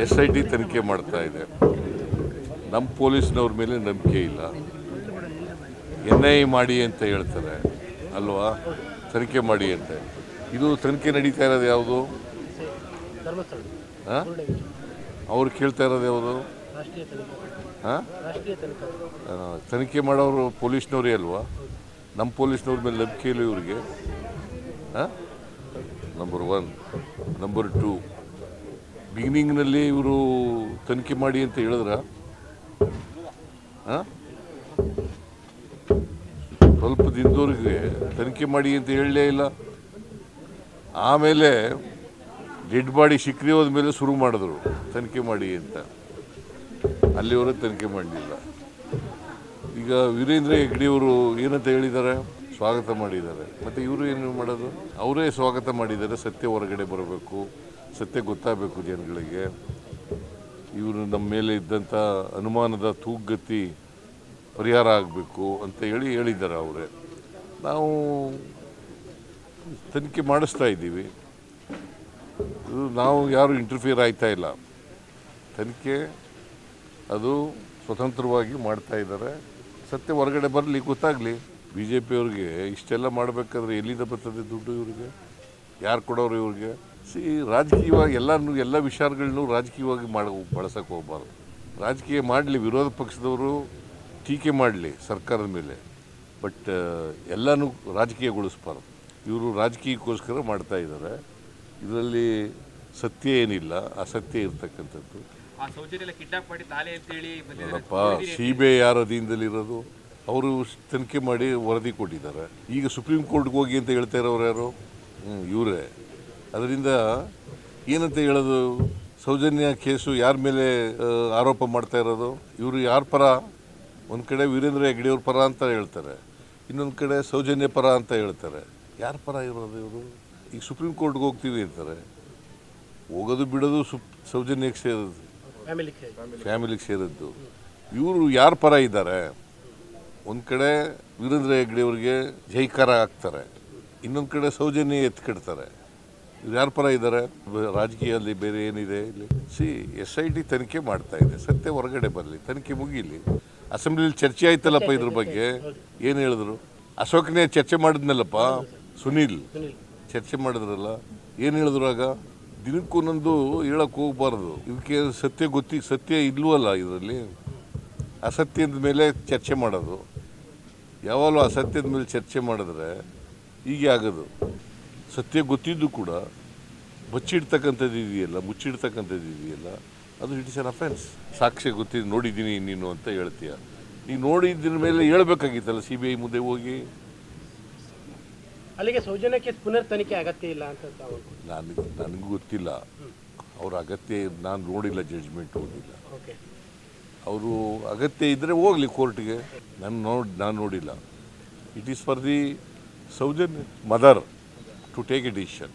S I T ತನಿಖೆ ಮಾಡ್ತಾ ಇದೆ. ನಮ್ಮ ಪೊಲೀಸ್ನವ್ರ ಮೇಲೆ ನಂಬಿಕೆ ಇಲ್ಲ. ಎನ್ ಐ ಮಾಡಿ ಅಂತ ಹೇಳ್ತಾರೆ. ಅಲ್ವಾ? ತನಿಖೆ ಮಾಡಿ ಅಂತ. ಇದು ತನಿಖೆ ನಡೀತಾ ಇರೋದು ಯಾವುದು? ಹಾಂ? ಅವ್ರು ಕೇಳ್ತಾ ಇರೋದು ಯಾವುದು? ಹಾಂ? ತನಿಖೆ ಮಾಡೋರು ಪೊಲೀಸ್ನವ್ರೇ ಅಲ್ವಾ? ನಮ್ಮ ಪೊಲೀಸ್ನವ್ರ ಮೇಲೆ ನಂಬಿಕೆ ಇಲ್ಲ ಇವ್ರಿಗೆ. ಹಾಂ? ನಂಬರ್ ಒನ್ ನಂಬರ್ ಟೂ ಬಿಗಿನಿಂಗ್ನಲ್ಲಿ ಇವರು ತನಿಖೆ ಮಾಡಿ ಅಂತ ಹೇಳಿದ್ರ? ಸ್ವಲ್ಪ ದಿನದವ್ರಿಗೆ ತನಿಖೆ ಮಾಡಿ ಅಂತ ಹೇಳಲೇ ಇಲ್ಲ. ಆಮೇಲೆ ಡೆಡ್ ಬಾಡಿ ಹೋದ ಮೇಲೆ ಶುರು ಮಾಡಿದ್ರು ತನಿಖೆ ಮಾಡಿ ಅಂತ. ಅಲ್ಲಿವರೆಗೆ ತನಿಖೆ ಮಾಡಲಿಲ್ಲ. ಈಗ ವೀರೇಂದ್ರ ಹೆಗ್ಡೆಯವರು ಏನಂತ ಹೇಳಿದ್ದಾರೆ? ಸ್ವಾಗತ ಮಾಡಿದ್ದಾರೆ. ಮತ್ತು ಇವರು ಏನು ಮಾಡೋದು? ಅವರೇ ಸ್ವಾಗತ ಮಾಡಿದ್ದಾರೆ. ಸತ್ಯ ಹೊರಗಡೆ ಬರಬೇಕು. ಸತ್ಯ ಗೊತ್ತಾಗಬೇಕು ಜನಗಳಿಗೆ. ಇವರು ನಮ್ಮ ಮೇಲೆ ಇದ್ದಂಥ ಅನುಮಾನದ ತೂಗತಿ ಪರಿಹಾರ ಆಗಬೇಕು ಅಂತ ಹೇಳಿ ಹೇಳಿದ್ದಾರೆ ಅವರೇ. ನಾವು ತನಿಖೆ ಮಾಡಿಸ್ತಾ ಇದ್ದೀವಿ. ಇದು ನಾವು ಯಾರು ಇಂಟರ್ಫಿಯರ್ ಆಯ್ತಾ ಇಲ್ಲ. ತನಿಖೆ ಅದು ಸ್ವತಂತ್ರವಾಗಿ ಮಾಡ್ತಾ ಇದ್ದಾರೆ. ಸತ್ಯ ಹೊರಗಡೆ ಬರಲಿ, ಗೊತ್ತಾಗಲಿ. ಬಿ ಜೆ ಪಿಯವ್ರಿಗೆ ಇಷ್ಟೆಲ್ಲ ಮಾಡಬೇಕಾದ್ರೆ ಎಲ್ಲಿಂದ ಬರ್ತದೆ ದುಡ್ಡು ಇವ್ರಿಗೆ? ಯಾರು ಕೊಡೋರು ಇವ್ರಿಗೆ? ಸಿ ರಾಜಕೀಯವಾಗಿ ಎಲ್ಲನೂ ಎಲ್ಲ ವಿಚಾರಗಳನ್ನೂ ರಾಜಕೀಯವಾಗಿ ಮಾಡ ಬಳಸಕ್ಕೆ ಹೋಗ್ಬಾರ್ದು. ರಾಜಕೀಯ ಮಾಡಲಿ ವಿರೋಧ ಪಕ್ಷದವರು ಟೀಕೆ ಮಾಡಲಿ ಸರ್ಕಾರದ ಮೇಲೆ. ಬಟ್ ಎಲ್ಲನೂ ರಾಜಕೀಯಗೊಳಿಸ್ಬಾರ್ದು. ಇವರು ರಾಜಕೀಯಕ್ಕೋಸ್ಕರ ಮಾಡ್ತಾ ಇದ್ದಾರೆ ಇದರಲ್ಲಿ ಸತ್ಯ ಏನಿಲ್ಲ ಅಸತ್ಯ ಇರ್ತಕ್ಕಂಥದ್ದು. ನೋಡಪ್ಪ ಸಿ ಬಿ ಐ ಯಾರ ಅಧೀನದಲ್ಲಿರೋದು? ಅವರು ತನಿಖೆ ಮಾಡಿ ವರದಿ ಕೊಟ್ಟಿದ್ದಾರೆ. ಈಗ ಸುಪ್ರೀಂ ಕೋರ್ಟ್ಗೆ ಹೋಗಿ ಅಂತ ಹೇಳ್ತಾ ಇರೋರು ಯಾರು? ಹ್ಞೂ ಇವರೇ. ಅದರಿಂದ ಏನಂತ ಹೇಳೋದು? ಸೌಜನ್ಯ ಕೇಸು ಯಾರ ಮೇಲೆ ಆರೋಪ ಮಾಡ್ತಾ ಇರೋದು? ಇವರು ಯಾರ ಪರ? ಒಂದು ಕಡೆ ವೀರೇಂದ್ರ ಹೆಗ್ಡೆಯವ್ರ ಪರ ಅಂತ ಹೇಳ್ತಾರೆ. ಇನ್ನೊಂದು ಕಡೆ ಸೌಜನ್ಯ ಪರ ಅಂತ ಹೇಳ್ತಾರೆ. ಯಾರ ಪರ ಇರೋದು ಇವರು? ಈಗ ಸುಪ್ರೀಂ ಕೋರ್ಟ್ಗೆ ಹೋಗ್ತೀವಿ ಅಂತಾರೆ. ಹೋಗೋದು ಬಿಡೋದು ಸುಪ್ ಸೌಜನ್ಯಕ್ಕೆ ಸೇರೋದು ಫ್ಯಾಮಿಲಿ ಫ್ಯಾಮಿಲಿಗೆ ಸೇರಿದ್ದು. ಇವರು ಯಾರ ಪರ ಇದ್ದಾರೆ? ಒಂದು ಕಡೆ ವೀರೇಂದ್ರ ಹೆಗ್ಡೆಯವ್ರಿಗೆ ಜೈಕಾರ ಹಾಕ್ತಾರೆ. ಇನ್ನೊಂದು ಕಡೆ ಸೌಜನ್ಯ ಎತ್ಕಿಡ್ತಾರೆ ಇವ್ರು ಯಾರ ಪರ ಇದ್ದಾರೆ? ರಾಜಕೀಯದಲ್ಲಿ ಬೇರೆ ಏನಿದೆ? ಇಲ್ಲಿ ಸಿ ಎಸ್ ಐ ಟಿ ತನಿಖೆ ಮಾಡ್ತಾ ಇದೆ. ಸತ್ಯ ಹೊರಗಡೆ ಬರಲಿ. ತನಿಖೆ ಮುಗೀಲಿ. ಅಸೆಂಬ್ಲಿಲಿ ಚರ್ಚೆ ಆಯ್ತಲ್ಲಪ್ಪ ಇದ್ರ ಬಗ್ಗೆ? ಏನು ಹೇಳಿದ್ರು? ಅಶೋಕನೇ ಚರ್ಚೆ ಮಾಡಿದ್ನಲ್ಲಪ್ಪ? ಸುನೀಲ್. ಚರ್ಚೆ ಮಾಡಿದ್ರಲ್ಲ? ಏನು ಹೇಳಿದ್ರು ಆಗ? ದಿನಕ್ಕೊಂದೊಂದು ಹೇಳಕ್ಕೆ ಹೋಗ್ಬಾರ್ದು. ಇದಕ್ಕೆ ಸತ್ಯ ಗೊತ್ತಿ ಸತ್ಯ ಇಲ್ವಲ್ಲ ಇದರಲ್ಲಿ? ಅಸತ್ಯದ ಮೇಲೆ ಚರ್ಚೆ ಮಾಡೋದು. ಯಾವಾಗಲೂ ಅಸತ್ಯದ ಮೇಲೆ ಚರ್ಚೆ ಮಾಡಿದ್ರೆ ಹೀಗೆ ಆಗೋದು. ಸತ್ಯ ಗೊತ್ತಿದ್ದು ಕೂಡ ಬಚ್ಚಿಡ್ತಕ್ಕಂಥದ್ದು ಇದೆಯಲ್ಲ ಮುಚ್ಚಿಡ್ತಕ್ಕಂಥದ್ದು ಇದೆಯಲ್ಲ ಅದು ಇಟ್ ಇಸ್ ಅನ್ ಅಫೆನ್ಸ್ ಸಾಕ್ಷ್ಯ ಗೊತ್ತಿದ್ದು ನೋಡಿದ್ದೀನಿ ನೀನು ಅಂತ ಹೇಳ್ತೀಯ. ಈಗ ನೋಡಿದ್ದಿನ ಮೇಲೆ ಹೇಳ್ಬೇಕಾಗಿತ್ತಲ್ಲ ಸಿ ಬಿ ಐ ಮುಂದೆ ಹೋಗಿ? ಅಲ್ಲಿಗೆ ಸೌಜನ್ಯಕ್ಕೆ ಕೇಸ್ ಪುನರ್ ತನಿಖೆ ಅಗತ್ಯ ಇಲ್ಲ ಅಂತ ನನಗೆ ನನಗೂ ಗೊತ್ತಿಲ್ಲ. ಅವ್ರ ಅಗತ್ಯ ನಾನು ನೋಡಿಲ್ಲ ಜಡ್ಜ್ಮೆಂಟ್ ಹೋಗಿಲ್ಲ. ಅವರು ಅಗತ್ಯ ಇದ್ದರೆ ಹೋಗಲಿ ಕೋರ್ಟ್ಗೆ. ನಾನು ನೋಡಿ ನಾನು ನೋಡಿಲ್ಲ. It is for the Soujanya mother to take a decision